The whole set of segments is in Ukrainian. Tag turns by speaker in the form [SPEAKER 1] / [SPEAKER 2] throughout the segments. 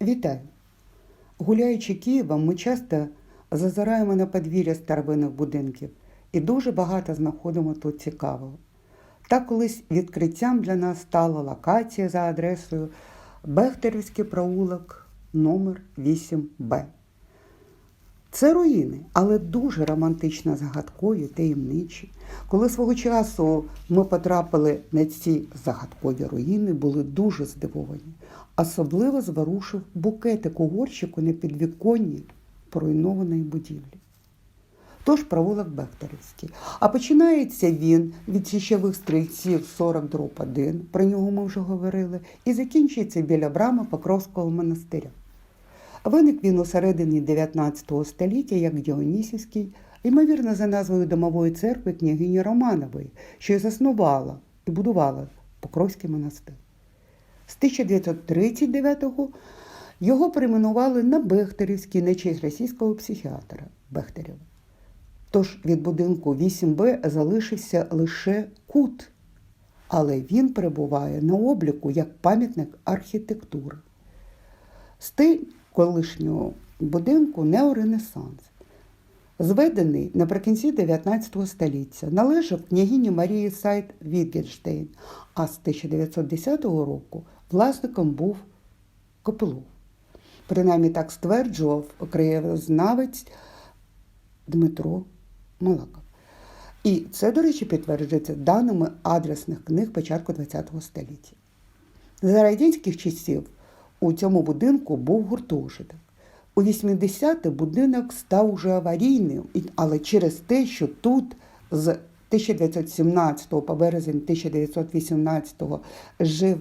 [SPEAKER 1] Вітаю! Гуляючи Києвом, ми часто зазираємо на подвір'я старовинних будинків і дуже багато знаходимо тут цікавого. Так колись відкриттям для нас стала локація за адресою Бехтерівський проулок номер 8Б. Це руїни, але дуже романтично загадкові, таємничі. Коли свого часу ми потрапили на ці загадкові руїни, були дуже здивовані. Особливо зворушив букетик у горщику на підвіконні поруйнованої будівлі. Тож провулок Бехтерівський. А починається він від січових стрільців 40 дроп 1, про нього ми вже говорили, і закінчується біля брами Покровського монастиря. Виник він у середині 19 століття як Діонісівський, ймовірно, за назвою домової церкви княгині Романової, що й заснувала і будувала Покровський монастир. З 1939-го його перейменували на Бехтерівський на честь російського психіатра Бехтерєва. Тож від будинку 8Б залишився лише кут, але він перебуває на обліку як пам'ятник архітектури. Стиль колишнього будинку неоренесанс. Зведений наприкінці 19 століття, належав княгині Марії Сайт Вітгенштейн, а з 1910 року власником був Копилов. Принаймні так стверджував краєзнавець Дмитро Малаков. І це, до речі, підтверджується даними адресних книг початку ХХ століття. За радянських часів у цьому будинку був гуртожиток. У 80-ті будинок став уже аварійним, але через те, що тут з 1917 по березень 1918 жив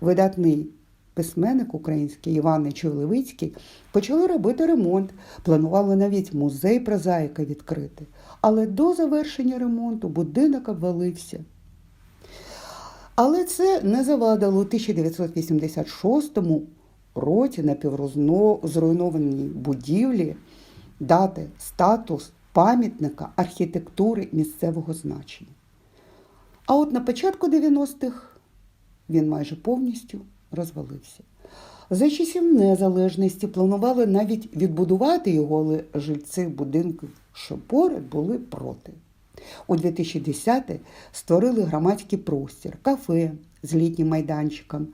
[SPEAKER 1] видатний письменник український Іван Нечуй почали робити ремонт. Планували навіть музей прозаїка відкрити. Але до завершення ремонту будинок обвалився. Але це не завадило у 1986 році напівзруйнованій будівлі дати статус пам'ятника архітектури місцевого значення. А от на початку 90-х він майже повністю розвалився. За часів незалежності планували навіть відбудувати його, але жильці будинків, що поряд були проти. У 2010 створили громадський простір, кафе з літнім майданчиком.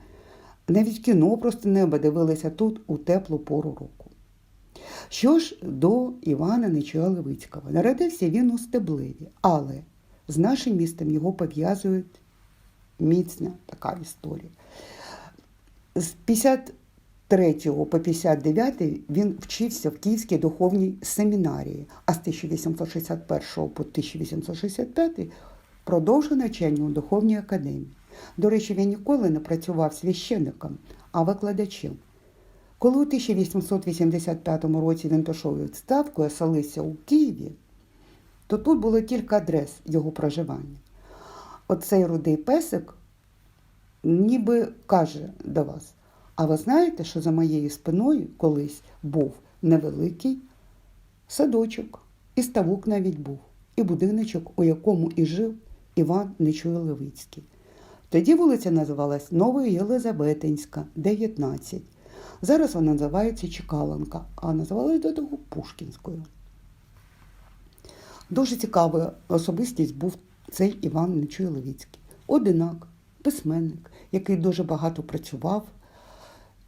[SPEAKER 1] Навіть кіно просто небо дивилися тут у теплу пору року. Що ж до Івана Нечуя Левицького. Народився він у Стеблеві, але з нашим містом його пов'язують міцна така історія. З 53 по 59 він вчився в Київській духовній семінарії, а з 1861 по 1865 продовжив навчання у духовній академії. До речі, він ніколи не працював священником, а викладачем. Коли у 1885 році він пішов у відставку і оселився у Києві, то тут було кілька адрес його проживання. Оцей рудий песик ніби каже до вас, а ви знаєте, що за моєю спиною колись був невеликий садочок, і ставок навіть був, і будиночок, у якому і жив Іван Нечуй Левицький. Тоді вулиця називалась Новою Єлизаветинська, 19. Зараз вона називається Чекаланка, а називалась до того Пушкінською. Дуже цікавою особистість був цей Іван Нечуй Левицький. Одинак, письменник, який дуже багато працював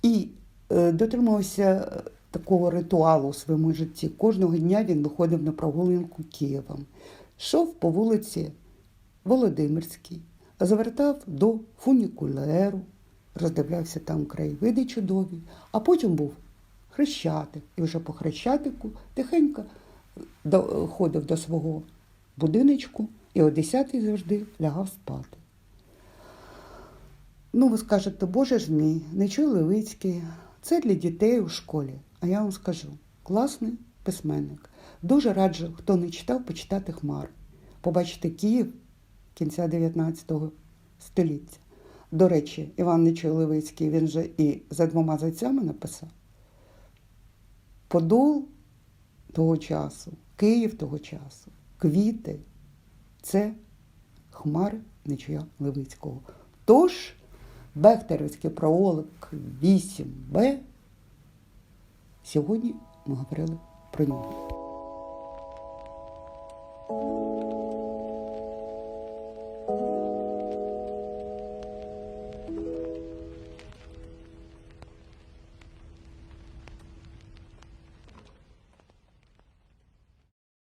[SPEAKER 1] і е, дотримувався такого ритуалу у своєму житті. Кожного дня він виходив на прогулянку Києвом, йшов по вулиці Володимирській, завертав до фунікулеру, роздивлявся там краєвиди чудові, а потім був хрещатик. І вже по хрещатику тихенько ходив до свого будиночку і о 10 завжди лягав спати. Ну, ви скажете, Боже ж мій, не чуй Левицький, це для дітей у школі. А я вам скажу, класний письменник. Дуже раджу, хто не читав, почитати Хмар. Побачити Київ кінця 19 століття. До речі, Іван Нечуй Левицький, він же і за двома зайцями написав. Подол того часу, Київ того часу, квіти це хмари Нечуя Левицького. Тож, Бехтерівський проволок 8Б. Сьогодні ми говорили про нього.